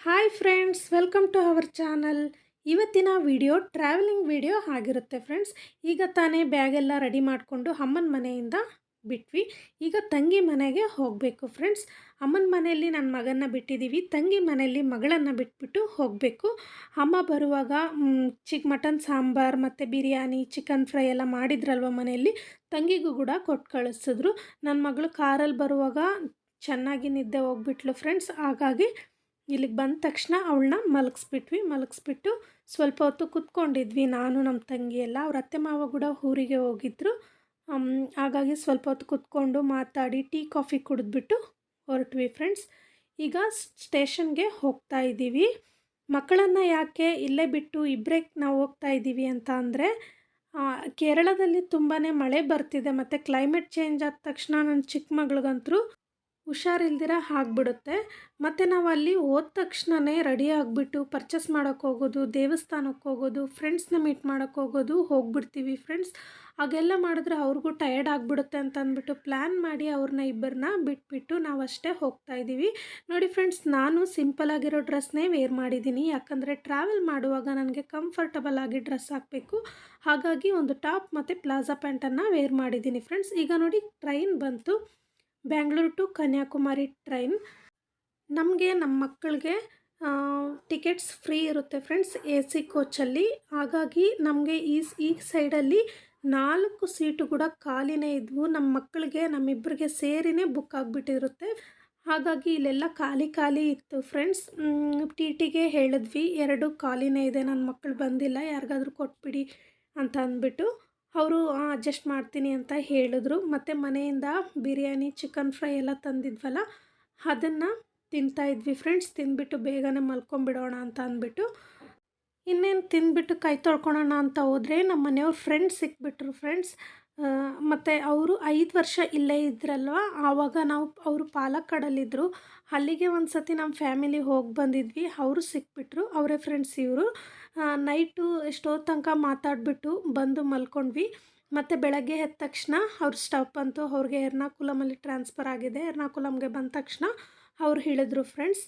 Hi friends welcome to our channel ಇವತ್ತಿನ video traveling video ಆಗಿರುತ್ತೆ friends ಈಗ ತಾನೇ ಬ್ಯಾಗೆಲ್ಲ ರೆಡಿ ಮಾಡಿಕೊಂಡು ಅಮ್ಮನ ಮನೆಯಿಂದ ಬಿಟ್ವಿ. ಈಗ ತಂಗಿ ಮನೆಗೆ ಹೋಗಬೇಕು ಫ್ರೆಂಡ್ಸ್ ಅಮ್ಮನ ಮನೆಯಲ್ಲಿ ನನ್ನ ಮಗನ್ನ ಬಿಟ್ಟಿದ್ದೀವಿ ತಂಗಿ ಮನೆಯಲ್ಲಿ ಮಗಳನ್ನು ಬಿಟ್ಬಿಟ್ಟು ಹೋಗಬೇಕು. ಅಮ್ಮ ಬರುವಾಗ ಚಿಕ್ ಮಟನ್ ಸಾಂಬಾರ್ ಮತ್ತು ಬಿರಿಯಾನಿ ಚಿಕನ್ ಫ್ರೈ ಎಲ್ಲ ಮಾಡಿದ್ರಲ್ವ ಮನೆಯಲ್ಲಿ? ತಂಗಿಗೂ ಕೂಡ ಕೊಟ್ಟು ಕಳಿಸಿದ್ರು. ನನ್ನ ಮಗಳು ಕಾರಲ್ಲಿ ಬರುವಾಗ ಚೆನ್ನಾಗಿ ನಿದ್ದೆ ಹೋಗ್ಬಿಟ್ಲು ಫ್ರೆಂಡ್ಸ್ ಹಾಗಾಗಿ ಇಲ್ಲಿಗೆ ಬಂದ ತಕ್ಷಣ ಅವಳನ್ನ ಮಲಗಿಸ್ಬಿಟ್ವಿ. ಮಲಗಿಸ್ಬಿಟ್ಟು ಸ್ವಲ್ಪ ಹೊತ್ತು ಕುತ್ಕೊಂಡಿದ್ವಿ. ನಾನು ನಮ್ಮ ತಂಗಿ ಎಲ್ಲ. ಅವ್ರ ಅತ್ತೆ ಮಾವ ಕೂಡ ಊರಿಗೆ ಹೋಗಿದ್ರು. ಹಾಗಾಗಿ ಸ್ವಲ್ಪ ಹೊತ್ತು ಕುತ್ಕೊಂಡು ಮಾತಾಡಿ, ಟೀ, ಕಾಫಿ ಕುಡಿದ್ಬಿಟ್ಟು ಹೊರಟ್ವಿ ಫ್ರೆಂಡ್ಸ್. ಈಗ ಸ್ಟೇಷನ್ಗೆ ಹೋಗ್ತಾ ಇದ್ದೀವಿ. ಮಕ್ಕಳನ್ನು ಯಾಕೆ ಇಲ್ಲೇ ಬಿಟ್ಟು ಇಬ್ಬರೇ ನಾವು ಹೋಗ್ತಾ ಇದ್ದೀವಿ ಅಂತ ಅಂದರೆ ಕೇರಳದಲ್ಲಿ ತುಂಬಾ ಮಳೆ ಬರ್ತಿದೆ. ಮತ್ತು ಕ್ಲೈಮೇಟ್ ಚೇಂಜ್ ಆದ ತಕ್ಷಣ ನನ್ನ ಚಿಕ್ಕ ಮಗಳಿಗಂತರೂ ಹುಷಾರಿಲ್ದಿರ ಆಗ್ಬಿಡುತ್ತೆ. ಮತ್ತು ನಾವು ಅಲ್ಲಿ ಹೋದ ತಕ್ಷಣವೇ ರೆಡಿ ಆಗಿಬಿಟ್ಟು ಪರ್ಚೇಸ್ ಮಾಡೋಕ್ಕೆ ಹೋಗೋದು ದೇವಸ್ಥಾನಕ್ಕೆ ಹೋಗೋದು, ಫ್ರೆಂಡ್ಸ್ನ ಮೀಟ್ ಮಾಡೋಕ್ಕೆ ಹೋಗೋದು, ಹೋಗ್ಬಿಡ್ತೀವಿ ಫ್ರೆಂಡ್ಸ್. ಹಾಗೆಲ್ಲ ಮಾಡಿದ್ರೆ ಅವ್ರಿಗೂ ಟಯರ್ಡ್ ಆಗಿಬಿಡುತ್ತೆ ಅಂತ ಅಂದ್ಬಿಟ್ಟು ಪ್ಲ್ಯಾನ್ ಮಾಡಿ ಅವ್ರನ್ನ ಇಬ್ಬರನ್ನ ಬಿಟ್ಬಿಟ್ಟು ನಾವು ಅಷ್ಟೇ ಹೋಗ್ತಾ ಇದ್ದೀವಿ ನೋಡಿ ಫ್ರೆಂಡ್ಸ್, ನಾನು ಸಿಂಪಲ್ ಆಗಿರೋ ಡ್ರೆಸ್ನೇ ವೇರ್ ಮಾಡಿದ್ದೀನಿ. ಯಾಕಂದರೆ ಟ್ರಾವೆಲ್ ಮಾಡುವಾಗ ನನಗೆ ಕಂಫರ್ಟಬಲ್ ಆಗಿ ಡ್ರೆಸ್ ಹಾಕಬೇಕು. ಹಾಗಾಗಿ ಒಂದು ಟಾಪ್ ಮತ್ತು ಪ್ಲಾಜಾ ಪ್ಯಾಂಟನ್ನು ವೇರ್ ಮಾಡಿದ್ದೀನಿ ಫ್ರೆಂಡ್ಸ್. ಈಗ ನೋಡಿ ಟ್ರೈನ್ ಬಂತು. ಬ್ಯಾಂಗ್ಳೂರು ಟು ಕನ್ಯಾಕುಮಾರಿ ಟ್ರೈನ್ ನಮಗೆ ನಮ್ಮ ಮಕ್ಕಳಿಗೆ ಟಿಕೆಟ್ಸ್ ಫ್ರೀ ಇರುತ್ತೆ ಫ್ರೆಂಡ್ಸ್ ಎ ಸಿ ಕೋಚಲ್ಲಿ ಹಾಗಾಗಿ ನಮಗೆ ಈ ಈ ಸೈಡಲ್ಲಿ ನಾಲ್ಕು ಸೀಟು ಕೂಡ ಖಾಲಿನೇ ಇದ್ವು. ನಮ್ಮ ಮಕ್ಕಳಿಗೆ ನಮ್ಮಿಬ್ಬರಿಗೆ ಸೇರಿನೇ ಬುಕ್ ಆಗಿಬಿಟ್ಟಿರುತ್ತೆ. ಹಾಗಾಗಿ ಇಲ್ಲೆಲ್ಲ ಖಾಲಿ ಖಾಲಿ ಇತ್ತು ಫ್ರೆಂಡ್ಸ್ ಟಿ ಟಿಗೆ ಹೇಳಿದ್ವಿ, ಎರಡು ಖಾಲಿನೇ ಇದೆ ನನ್ನ ಮಕ್ಕಳು ಬಂದಿಲ್ಲ, ಯಾರಿಗಾದ್ರೂ ಕೊಟ್ಬಿಡಿ ಅಂತ ಅಂದ್ಬಿಟ್ಟು. ಅವರು ಅಡ್ಜಸ್ಟ್ ಮಾಡ್ತೀನಿ ಅಂತ ಹೇಳಿದ್ರು. ಮತ್ತು ಮನೆಯಿಂದ ಬಿರಿಯಾನಿ ಚಿಕನ್ ಫ್ರೈ ಎಲ್ಲ ತಂದಿದ್ವಲ್ಲ, ಅದನ್ನು ತಿಂತಾಯಿದ್ವಿ ಫ್ರೆಂಡ್ಸ್ ತಿಂದ್ಬಿಟ್ಟು ಬೇಗನೆ ಮಲ್ಕೊಂಬಿಡೋಣ ಅಂತ ಅಂದ್ಬಿಟ್ಟು ಇನ್ನೇನು ತಿಂದ್ಬಿಟ್ಟು ಕೈ ತೊಳ್ಕೊಳೋಣ ಅಂತ ಹೋದರೆ ನಮ್ಮ ಮನೆಯವ್ರು ಫ್ರೆಂಡ್ಸ್ ಸಿಕ್ಬಿಟ್ರು ಫ್ರೆಂಡ್ಸ್ ಮತ್ತು ಅವರು ಐದು ವರ್ಷ ಇಲ್ಲೇ ಇದ್ರಲ್ವ? ಆವಾಗ ನಾವು ಅವರು ಪಾಲಕ್ಕಾಡಲ್ಲಿದ್ದರು ಅಲ್ಲಿಗೆ ಒಂದು ಸತಿ ನಮ್ಮ ಫ್ಯಾಮಿಲಿ ಹೋಗಿ ಬಂದಿದ್ವಿ. ಅವರು ಸಿಕ್ಬಿಟ್ರು, ಅವರೇ ಫ್ರೆಂಡ್ಸ್ ಇವರು. ನೈಟು ಎಷ್ಟೋ ತನಕ ಮಾತಾಡಿಬಿಟ್ಟು ಬಂದು ಮಲ್ಕೊಂಡ್ವಿ. ಮತ್ತು ಬೆಳಗ್ಗೆ ಎದ್ದ ತಕ್ಷಣ ಅವ್ರ ಸ್ಟಪ್ ಅಂತೂ ಅವ್ರಿಗೆ ಎರ್ನಾಕುಲಮಲ್ಲಿ ಟ್ರಾನ್ಸ್ಫರ್ ಆಗಿದೆ. ಎರ್ನಾಕುಲಮ್ಗೆ ಬಂದ ತಕ್ಷಣ ಅವ್ರು ಹೇಳಿದ್ರು ಫ್ರೆಂಡ್ಸ್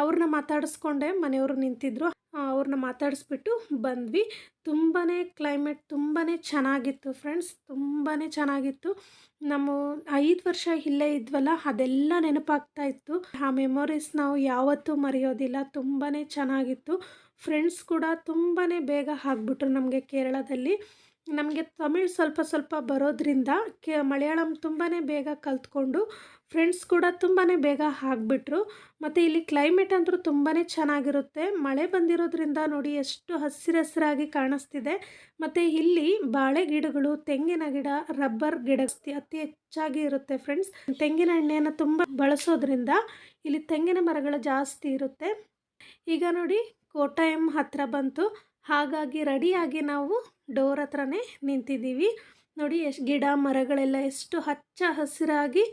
ಅವ್ರನ್ನ ಮಾತಾಡಿಸ್ಕೊಂಡೆ ಮನೆಯವರು ನಿಂತಿದ್ರು. ಅವ್ರನ್ನ ಮಾತಾಡಿಸ್ಬಿಟ್ಟು ಬಂದ್ವಿ. ತುಂಬಾ ಕ್ಲೈಮೇಟ್ ತುಂಬಾ ಚೆನ್ನಾಗಿತ್ತು ಫ್ರೆಂಡ್ಸ್ ತುಂಬಾ ಚೆನ್ನಾಗಿತ್ತು. ನಮ್ಮ ಐದು ವರ್ಷ ಇಲ್ಲೇ ಇದ್ವಲ್ಲ, ಅದೆಲ್ಲ ನೆನಪಾಗ್ತಾ ಇತ್ತು. ಆ ಮೆಮೊರೀಸ್ ನಾವು ಯಾವತ್ತೂ ಮರೆಯೋದಿಲ್ಲ ತುಂಬಾ ಚೆನ್ನಾಗಿತ್ತು. ಫ್ರೆಂಡ್ಸ್ ಕೂಡ ತುಂಬಾ ಬೇಗ ಆಗ್ಬಿಟ್ರು ನಮಗೆ ಕೇರಳದಲ್ಲಿ. ನಮಗೆ ತಮಿಳ್ ಸ್ವಲ್ಪ ಸ್ವಲ್ಪ ಬರೋದ್ರಿಂದ, ಕೆ ಮಲಯಾಳಂ ತುಂಬಾ ಬೇಗ ಕಲ್ತ್ಕೊಂಡು ಫ್ರೆಂಡ್ಸ್ ಕೂಡ ತುಂಬಾ ಬೇಗ ಆಗಿಬಿಟ್ರು. ಮತ್ತು ಇಲ್ಲಿ ಕ್ಲೈಮೇಟ್ ಅಂತೂ ತುಂಬಾ ಚೆನ್ನಾಗಿರುತ್ತೆ. ಮಳೆ ಬಂದಿರೋದ್ರಿಂದ ನೋಡಿ ಎಷ್ಟು ಹಸಿರು ಹಸಿರಾಗಿ ಕಾಣಿಸ್ತಿದೆ. ಮತ್ತು ಇಲ್ಲಿ ಬಾಳೆ ಗಿಡಗಳು, ತೆಂಗಿನ ಗಿಡ, ರಬ್ಬರ್ ಗಿಡ ಅತಿ ಹೆಚ್ಚಾಗಿ ಇರುತ್ತೆ ಫ್ರೆಂಡ್ಸ್ ತೆಂಗಿನ ಎಣ್ಣೆಯನ್ನು ತುಂಬ ಬಳಸೋದ್ರಿಂದ ಇಲ್ಲಿ ತೆಂಗಿನ ಮರಗಳು ಜಾಸ್ತಿ ಇರುತ್ತೆ. ಈಗ ನೋಡಿ ಕೋಟಾಯಂ ಹತ್ತಿರ ಬಂತು. ಹಾಗಾಗಿ ರೆಡಿಯಾಗಿ ನಾವು ಡೋರ್ ಹತ್ರನೇ ನಿಂತಿದ್ದೀವಿ. ನೋಡಿ ಎಷ್ಟು ಗಿಡ ಮರಗಳೆಲ್ಲ ಎಷ್ಟು ಹಚ್ಚ ಹಸಿರಾಗಿ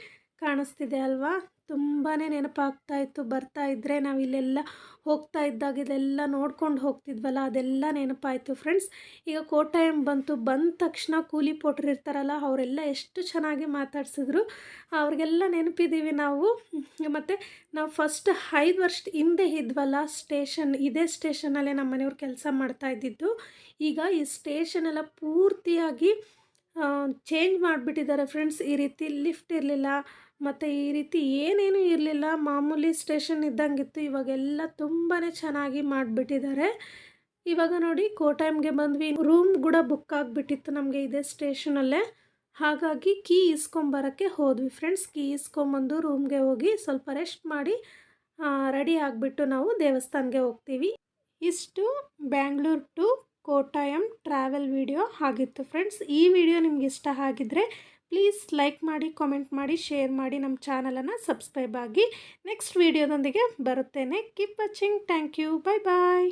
ಕಾಣಿಸ್ತಿದೆ ಅಲ್ವಾ? ತುಂಬಾ ನೆನಪಾಗ್ತಾ ಇತ್ತು. ಬರ್ತಾ ಇದ್ದರೆ ನಾವು ಇಲ್ಲೆಲ್ಲ ಹೋಗ್ತಾ ಇದ್ದಾಗ ಇದೆಲ್ಲ ನೋಡ್ಕೊಂಡು ಹೋಗ್ತಿದ್ವಲ್ಲ, ಅದೆಲ್ಲ ನೆನಪಾಯಿತು ಫ್ರೆಂಡ್ಸ್. ಈಗ ಕೋಟಾಯಂ ಬಂತು, ಬಂದ ತಕ್ಷಣ ಕೂಲಿ ಪೋಟ್ರು ಇರ್ತಾರಲ್ಲ, ಅವರೆಲ್ಲ ಎಷ್ಟು ಚೆನ್ನಾಗಿ ಮಾತಾಡ್ಸಿದ್ರು. ಅವ್ರಿಗೆಲ್ಲ ನೆನಪಿದ್ದೀವಿ ನಾವು. ಮತ್ತು ನಾವು ಫಸ್ಟ್ ಐದು ವರ್ಷದ ಹಿಂದೆ ಇದ್ವಲ್ಲ, ಸ್ಟೇಷನ್, ಇದೇ ಸ್ಟೇಷನಲ್ಲೇ ನಮ್ಮ ಮನೆಯವ್ರು ಕೆಲಸ ಮಾಡ್ತಾ ಇದ್ದಿದ್ದು. ಈಗ ಈ ಸ್ಟೇಷನ್ ಎಲ್ಲ ಪೂರ್ತಿಯಾಗಿ ಚೇಂಜ್ ಮಾಡಿಬಿಟ್ಟಿದ್ದಾರೆ ಫ್ರೆಂಡ್ಸ್. ಈ ರೀತಿ ಲಿಫ್ಟ್ ಇರಲಿಲ್ಲ ಮತ್ತು ಈ ರೀತಿ ಏನೇನೂ ಇರಲಿಲ್ಲ. ಮಾಮೂಲಿ ಸ್ಟೇಷನ್ ಇದ್ದಂಗಿತ್ತು. ಇವಾಗೆಲ್ಲ ತುಂಬಾ ಚೆನ್ನಾಗಿ ಮಾಡಿಬಿಟ್ಟಿದ್ದಾರೆ. ಇವಾಗ ನೋಡಿ, ಕೋಟೈಮ್ಗೆ ಬಂದ್ವಿ. ರೂಮ್ ಕೂಡ ಬುಕ್ ಆಗಿಬಿಟ್ಟಿತ್ತು ನಮಗೆ ಇದೇ ಸ್ಟೇಷನಲ್ಲೇ. ಹಾಗಾಗಿ ಕೀ ಇಸ್ಕೊಂಬರೋಕ್ಕೆ ಹೋದ್ವಿ ಫ್ರೆಂಡ್ಸ್. ಕೀ ಇಸ್ಕೊಂಬಂದು ರೂಮ್ಗೆ ಹೋಗಿ ಸ್ವಲ್ಪ ರೆಸ್ಟ್ ಮಾಡಿ ರೆಡಿ ಆಗಿಬಿಟ್ಟು ನಾವು ದೇವಸ್ಥಾನಕ್ಕೆ ಹೋಗ್ತೀವಿ. ಇಷ್ಟು Bangalore to Kottayam travel video ಆಗಿತ್ತು ಫ್ರೆಂಡ್ಸ್. ಈ ವಿಡಿಯೋ ನಿಮ್ಗೆ ಇಷ್ಟ ಆಗಿದ್ದರೆ ಪ್ಲೀಸ್ ಲೈಕ್ ಮಾಡಿ ಕಾಮೆಂಟ್ ಮಾಡಿ ಶೇರ್ ಮಾಡಿ ನಮ್ಮ ಚಾನಲನ್ನು ಸಬ್ಸ್ಕ್ರೈಬ್ ಆಗಿ ನೆಕ್ಸ್ಟ್ ವೀಡಿಯೋದೊಂದಿಗೆ ಬರುತ್ತೇನೆ. Keep watching thank you bye bye